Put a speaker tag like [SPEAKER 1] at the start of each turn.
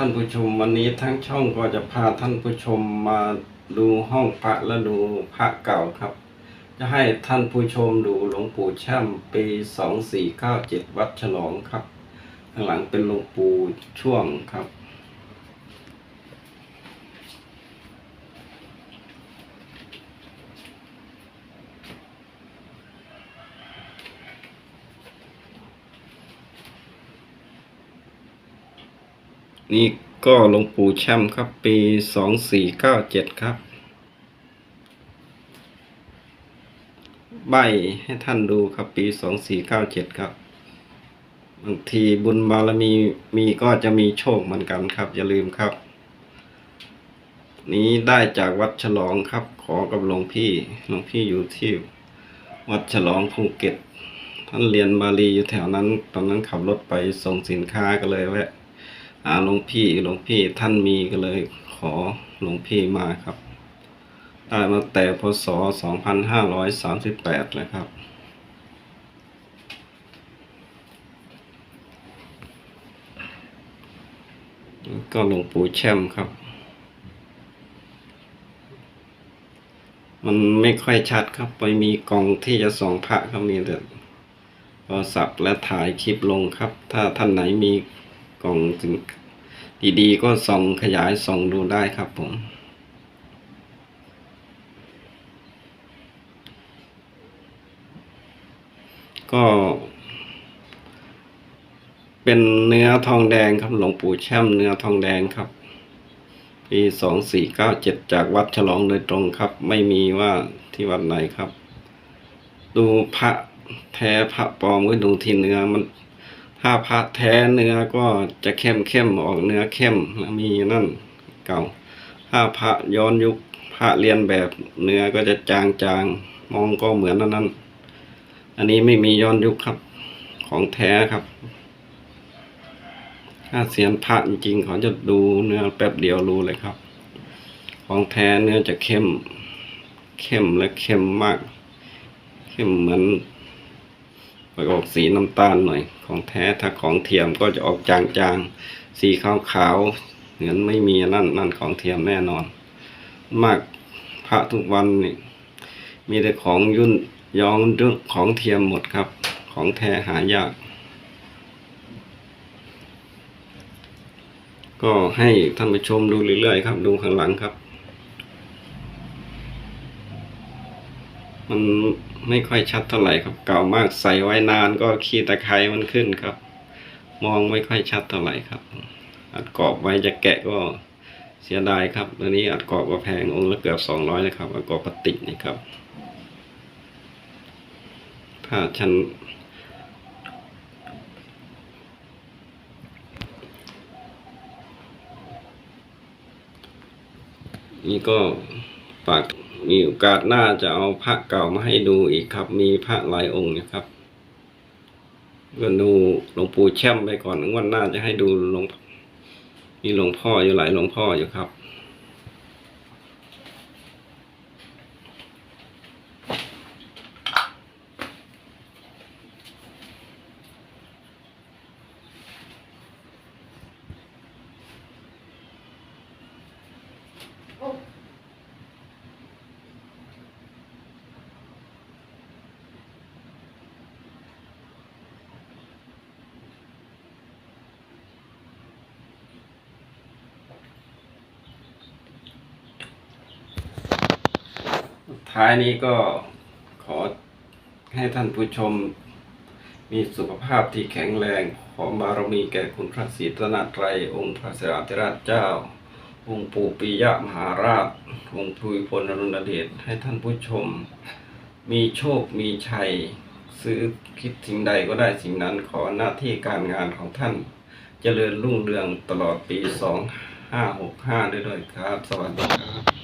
[SPEAKER 1] ท่านผู้ชมวันนี้ทั้งช่องก็จะพาท่านผู้ชมมาดูห้องพระและดูพระเก่าครับ จะให้ท่านผู้ชมดูหลวงปู่แช่มปีสองสี่เก้าเจ็ดวัดฉลองครับข้างหลังเป็นหลวงปู่ช่วงครับ นี่ก็หลวงปู่แช่มครับ ปีสองสี่เก้าเจ็ดครับ ใบให้ท่านดูครับ ปีสองสี่เก้าเจ็ดครับ บางทีบุญบารมีมีก็จะมีโชคเหมือนกันครับ อย่าลืมครับ นี้ได้จากวัดฉลองครับ ขอกับหลวงพี่หลวงพี่อยู่ที่วัดฉลองภูเก็ตท่านเรียนบาลีอยู่แถวนั้น ตอนนั้นขับรถไปส่งสินค้าก็เลยแวะาหลวงพี่หลวงพี่ท่านมีก็เลยขอหลวงพี่มาครับ ได้มาแต่พศ 2538 เลยครับ ก็หลวงปู่แช่มครับ มันไม่ค่อยชัดครับ ไปมีกล่องที่จะส่องพระครับมีแต่โทรศัพท์และถ่ายคลิปลงครับ ถ้าท่านไหนมี กล่องสินดีๆ ก็ส่องขยายส่องดูได้ครับผม ก็ เป็นเนื้อทองแดงครับหลวงปู่แช่มเนื้อทองแดงครับปีสองสี่เก้าเจ็ดจากวัดฉลองโดยตรงครับ ไม่มีว่าที่วัดไหนครับ ดูพระแท้พระปลอมก็ดูที่เนื้อมัน ถ้าพระแท้เนื้อก็จะเข้มเข้มๆออกเนื้อเข้มแล้วมีนั่นเก่า ถ้าพระย้อนยุคพระเรียนแบบเนื้อก็จะจางจางๆมองก็เหมือนนั่นนั่นอันนี้ไม่มีย้อนยุคครับ ของแท้ครับ ถ้าเสียนพระจริงๆเขาจะดูเนื้อแป๊บเดียวรู้เลยครับ ของแท้เนื้อจะเข้ม เข้มและเข้มมาก เข้มเหมือน ออกสีน้ำตาลหน่อย ของแท้ถ้าของเทียมก็จะออกจางๆ สีขาวๆเหมือนไม่มีนั่นนั่นของเทียมแน่นอน มากพระทุกวันนี่มีแต่ของยุ่นยองเรื่องของเทียมหมดครับ ของแท้หายาก ก็ให้ท่านผู้ชมดูเรื่อยๆครับ ดูข้างหลังครับ มันไม่ค่อยชัดเท่าไหร่ครับ เก่ามากใส่ไว้นานก็ขี้ตะไคร้มันขึ้นครับ มองไม่ค่อยชัดเท่าไหร่ครับ อัดกรอบไว้จะแกะก็เสียดายครับตัวนี้อัดกรอบก็แพงองค์ละเกือบสองร้อยเลยครับอัดกรอบพลาสติกนี่ครับถ้าฉันนี่ก็ฝาก มีโอกาสหน้าจะเอาพระเก่ามาให้ดูอีกครับ มีพระหลายองค์นะครับก็ดูหลวงปู่แช่มไปก่อนวันหน้าจะให้ดูหลวงมีหลวงพ่ออยู่หลายหลวงพ่ออยู่ครับ ท้ายนี้ก็ขอให้ท่านผู้ชม มีสุขภาพที่แข็งแรงขอบารมีแก่คุณพระศรีรัตนตรัยองค์พระสราธิราชเจ้า องค์ปู่ปิยมหาราช องค์ภูมิพลอรุณเดชให้ท่านผู้ชม มีโชคมีชัย ซื้อคิดสิ่งใดก็ได้สิ่งนั้นขอหน้าที่การงานของท่านเจริญรุ่งเรืองตลอดปี 2565 ด้วยๆครับ สวัสดีครับ